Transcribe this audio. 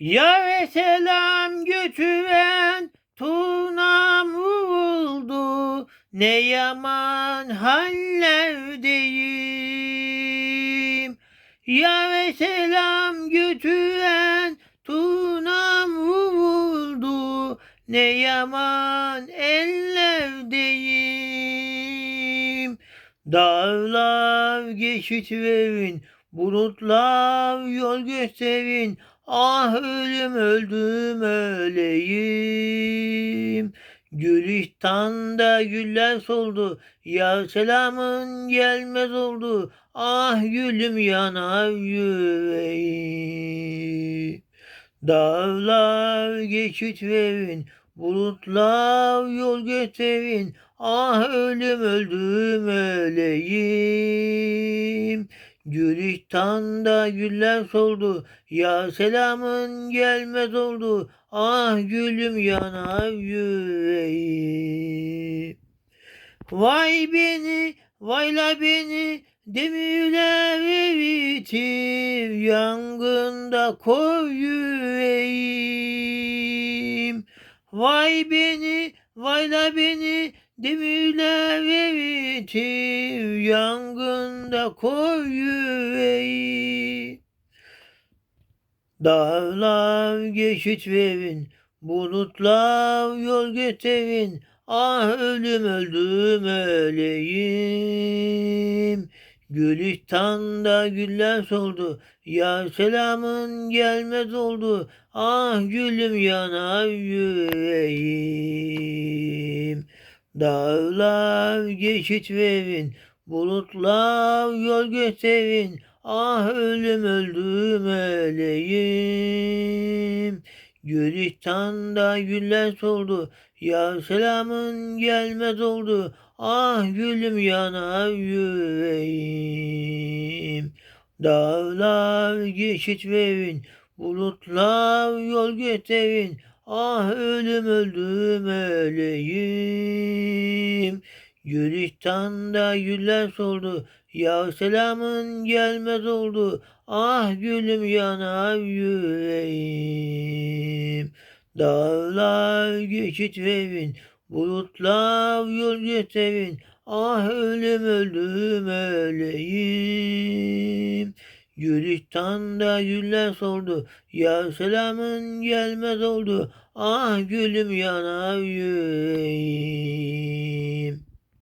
Yare selam götüren turnam vuruldu. Ne yaman hallerdeyim. Yare selam götüren turnam vuruldu. Ne yaman ellerdeyim. Dağlar geçit verin, bulutlar yol gösterin. Ah ölüm öldüm öleyim. Gülistan'da güller soldu. Ya selamın gelmez oldu. Ah gülüm yanar yüreğim. Dağlar geçit verin. Bulutlar yol gösterin. Ah ölüm öldüm öleyim. Gülistan'da güller soldu. Ya selamın gelmez oldu. Ah gülüm yanar yüreğim. Vay beni, vayla beni, demirler eritir, yangında koy yüreğim. Vay beni, vayla beni, demirler eritir, yangında koy yüreğim. Dağlar geçit verin, bulutlar yol gösterin. Ah ölüm öldüm öleyim. Gülistan'da güller soldu. Ya selamın gelmez oldu. Ah gülüm yanar yüreğim. Dağlar geçit verin. Bulutlar yol gösterin. Ah ölüm öldüm öleyim. Gülistan'da güller soldu. Ya selamın gelmez oldu. Ah gülüm yanar yüreğim. Dağlar geçit verin. Bulutlar yol gösterin. Ah ölüm öldüm öleyim. Gülistan'da güller soldu. Ya selamın gelmez oldu. Ah gülüm yanar yüreğim. Dağlar geçit verin. Bulutlar yol gösterin. Ah ölüm öldüm öleyim. Gülistan'da güller soldu. Ya selamın gelmez oldu. Ah gülüm yanar yüreğim.